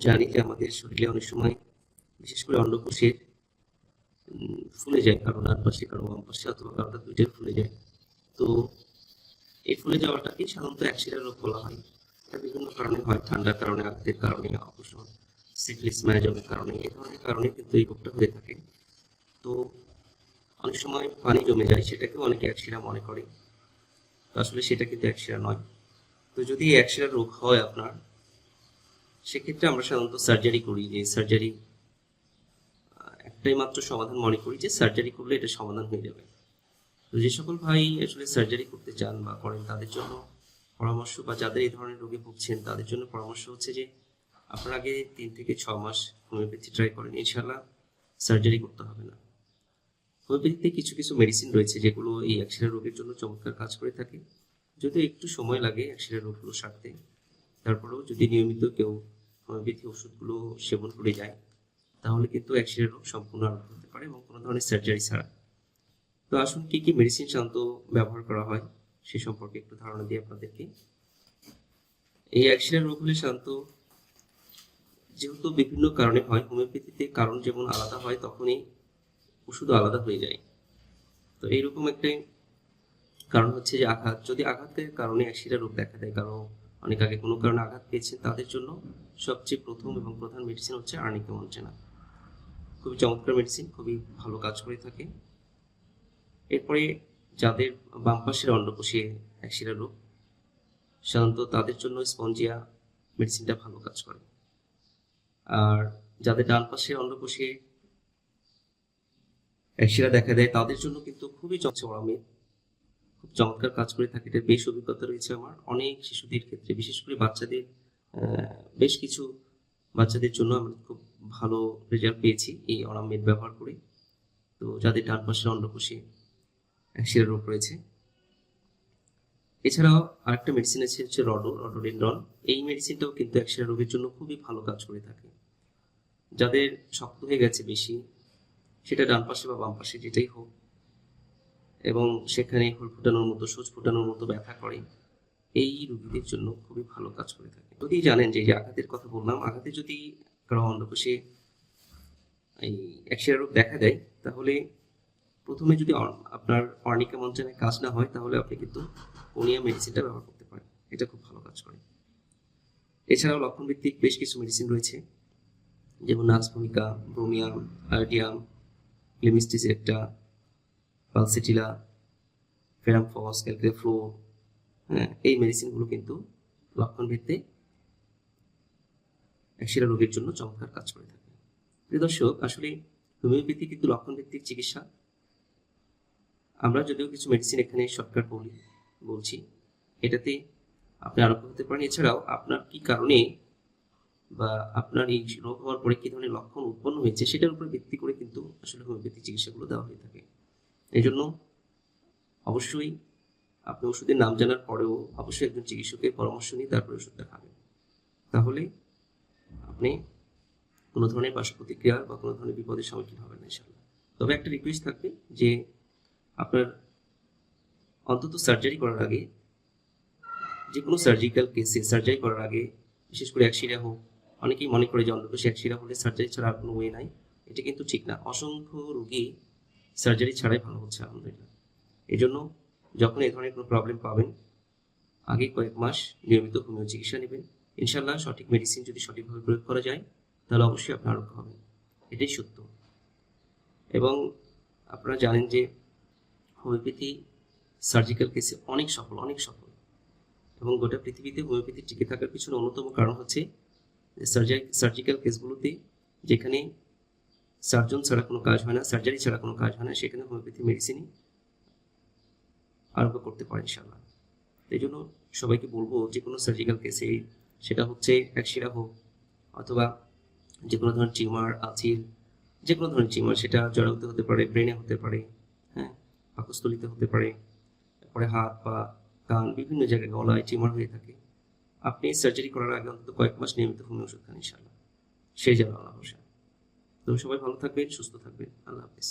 জানি যে আমাদের শরীরে অনেক সময় বিশেষ করে অন্ডকোষের উম, ফুলে যায় কারও ডান পাশে কারও বাম পাশে অথবা কারোটা দুইটাই ফুলে যায়। তো এই ফুলে যাওয়াটাকে সাধারণত অ্যাক্সিডেন্ট রোগ বলা হয়। এটা বিভিন্ন কারণে হয় ঠান্ডার কারণে আঘাতের কারণে অপসন সিফিলিস ম্যাজমের কারণে এই ধরনের কারণে কিন্তু এই রোগটা হয়ে থাকে। তো অনেক সময় পানি জমে যায় সেটাকেও অনেকে অ্যাক্সিডা মনে করে। আসলে সেটা কিন্তু অ্যাক্সিডা নয়। তো যদি অ্যাক্সিডা রোগ হয় আপনার সেক্ষেত্রে আমরা সাধারণত সার্জারি করি, যে সার্জারি একটাই মাত্র সমাধান মনে করি যে সার্জারি করলে এটা সমাধান হয়ে যাবে। তো যে সকল ভাই আসলে সার্জারি করতে চান বা করেন, তাদের জন্য পরামর্শ বা যাদের এই ধরনের রোগে ভুগছেন, তাদের জন্য পরামর্শ হচ্ছে যে আপনার আগে তিন থেকে ছ মাস হোমিওপ্যাথি ট্রাই করেন। ইনশাল্লাহ সার্জারি করতে হবে না। হোমিওপ্যাথিতে কিছু কিছু মেডিসিন রয়েছে যেগুলো এই অ্যাক্সিডেন্ট রোগের জন্য চমৎকার কাজ করে থাকে। যদিও একটু সময় লাগে অ্যাক্সিডেন্ট রোগগুলো সারতে, তারপরেও যদি নিয়মিত কেউ হোমিওপ্যাথি ওষুধগুলো সেবন করে যায়, তাহলে কিন্তু অ্যাক্সিডেন্ট রোগ সম্পূর্ণ আরোগ্য হতে পারে এবং কোনো ধরনের সার্জারি ছাড়া। তো আসুন কি কি মেডিসিন সাধারণত ব্যবহার করা হয়, সে সম্পর্কে একটু ধারণা দিই আপনাদেরকে। এই অ্যাক্সিডেন্ট রোগ হলে সাধারণত যেহেতু বিভিন্ন কারণে হয়, হোমিওপ্যাথিতে কারণ যেমন আলাদা হয়, তখনই ওষুধও আলাদা হয়ে যায়। তো এইরকম একটাই কারণ হচ্ছে যে আঘাত, যদি আঘাতের কারণে অ্যাক্সিডেন্ট রোগ দেখা দেয়, কারণ অনেক আগে কোনো কারণে আঘাত পেয়েছেন তাদের জন্য সবচেয়ে প্রথম এবং প্রধান মেডিসিন হচ্ছে আর্নিকা মঞ্চেনা খুবই চমৎকার মেডিসিন খুবই ভালো কাজ করে থাকে। এরপরে যাদের বাম পাশের অন্ডকোষে অ্যাক্সিডা রোগ, সাধারণত তাদের জন্য স্পঞ্জিয়া মেডিসিনটা ভালো কাজ করে। আর যাদের ডান পাশে অন্ডকোষে অ্যাক্সিডা দেখা দেয়, তাদের জন্য কিন্তু খুবই চমচমামি খুব চমৎকার কাজ করে থাকে। এটা বেশ অভিজ্ঞতা রয়েছে আমার। অনেক শিশুদের ক্ষেত্রে, বিশেষ করে বাচ্চাদের বেশ কিছু বাচ্চাদের জন্য আমি খুব ভালো রেজাল্ট পেয়েছি এই অরামের ব্যবহার করে। তো যাদের ডান পাশের অন্ডকোষে অ্যাক্সিডা রোগ রয়েছে। এছাড়াও আরেকটা মেডিসিন আছে হচ্ছে রডো, রডোডেন্ড্রন। এই মেডিসিনটাও কিন্তু অ্যাক্সিডা রোগের জন্য খুবই ভালো কাজ করে থাকে। যাদের শক্ত হয়ে গেছে বেশি, সেটা ডান পাশে বা বাম পাশে যেটাই হোক, এবং সেখানে হুল ফুটানোর মতো সোজ ফুটানোর মতো ব্যথা করে এই রোগীদের জন্য খুবই ভালো কাজ করে থাকে। যদি জানেন যে আঘাতের কথা বললাম, আঘাতে যদি কারও অন্ডকোষে এই অ্যাক্সিডা রোগ দেখা দেয়, তাহলে প্রথমে যদি আপনার অর্নিকা মঞ্চনে কাজ না হয়, তাহলে আপনি কিন্তু কোনিয়া মেডিসিনটা ব্যবহার করতে পারেন। এটা খুব ভালো কাজ করে। এছাড়াও লক্ষণ ভিত্তিক বেশ কিছু মেডিসিন রয়েছে, যেমন নাক্স ভূমিকা ব্রোমিয়াম, আর্ডিয়াম লিমিস্টিসেপ্টা পালসিটিলা, ফেরামফস ক্যালক্রিফ্লো হ্যাঁ এই মেডিসিনগুলো কিন্তু লক্ষণ ভিত্তিক অ্যাক্সিডা রোগের জন্য চমৎকার কাজ করে থাকে। প্রিয় দর্শক, আসলে হোমিওপ্যাথি কিন্তু লক্ষণ ভিত্তিক চিকিৎসা। আমরা যদিও কিছু মেডিসিন এখানে শর্টকাট বলি, বলছি, এটাতে আপনি আরোগ্য হতে পারেন। এছাড়াও আপনার কি কারণে বা আপনার এই রোগ হওয়ার পরে কি ধরনের লক্ষণ উৎপন্ন হয়েছে, সেটার উপর ভিত্তি করে কিন্তু আসলে হোমিওপ্যাথি চিকিৎসাগুলো দেওয়া হয়ে থাকে। এই জন্য অবশ্যই আপনি ওষুধের নাম জানার পরেও অবশ্যই একজন চিকিৎসকের পরামর্শ নিয়ে তারপরে ওষুধটা খাবেন। তাহলে আপনি কোনো ধরনের পার্শ্ব প্রতিক্রিয়া বা কোনো ধরনের বিপদের সম্মুখীন হবেন না ইনশাল্লাহ তবে একটা রিকোয়েস্ট থাকবে যে আপনার অন্তত সার্জারি করার আগে যে কোনো সার্জিক্যাল কেসে সার্জারি করার আগে, বিশেষ করে অ্যাক্সিডা হোক, অনেকেই মনে করে যে অন্তর্কোষে অ্যাক্সিডা হলে সার্জারি ছাড়া আর কোনো ওয়ে নাই। এটা কিন্তু ঠিক না। অসংখ্য রোগী সার্জারি ছাড়াই ভালো হচ্ছে, আলহামদুলিল্লাহ। এই জন্য যখন এই ধরনের কোনো প্রবলেম পাবেন, আগে কয়েক মাস নিয়মিত হোমিও চিকিৎসা নেবেন। ইনশাল্লাহ সঠিক মেডিসিন যদি সঠিকভাবে প্রয়োগ করা যায়, তাহলে অবশ্যই আপনার আরোগ্য হবেন। এটাই সত্য। এবং আপনারা জানেন যে হোমিওপ্যাথি সার্জিক্যাল কেসে অনেক সফল অনেক সফল। এবং গোটা পৃথিবীতে হোমিওপ্যাথি টিকে থাকার পিছনে অন্যতম কারণ হচ্ছে সার্জিক্যাল কেসগুলোতে যেখানে সার্জন ছাড়া কোনো কাজ হয় না সার্জারি ছাড়া কোনো কাজ হয় না, সেখানে হোমিওপ্যাথি মেডিসিনই আরোগ্য করতে পারে ইনশাল্লাহ এই জন্য সবাইকে বলব যে কোনো সার্জিক্যাল কেসে সেটা হচ্ছে অ্যাক্সিরা হোক অথবা যে কোনো ধরনের টিউমার আচিল যে কোনো ধরনের টিউমার সেটা জড়াতে হতে পারে ব্রেনে হতে পারে হ্যাঁ পাকস্থলিতে হতে পারে, তারপরে হাত পা, কান, বিভিন্ন জায়গায় গলায় টিউমার হয়ে থাকে। আপনি সার্জারি করার আগে অন্তত কয়েক মাস নিয়মিত হোমিও ওষুধ খান ইনশাল্লাহ সেই যাবে আল্লাহ তো সবাই ভালো থাকবেন, সুস্থ থাকবেন। আল্লাহ হাফিজ।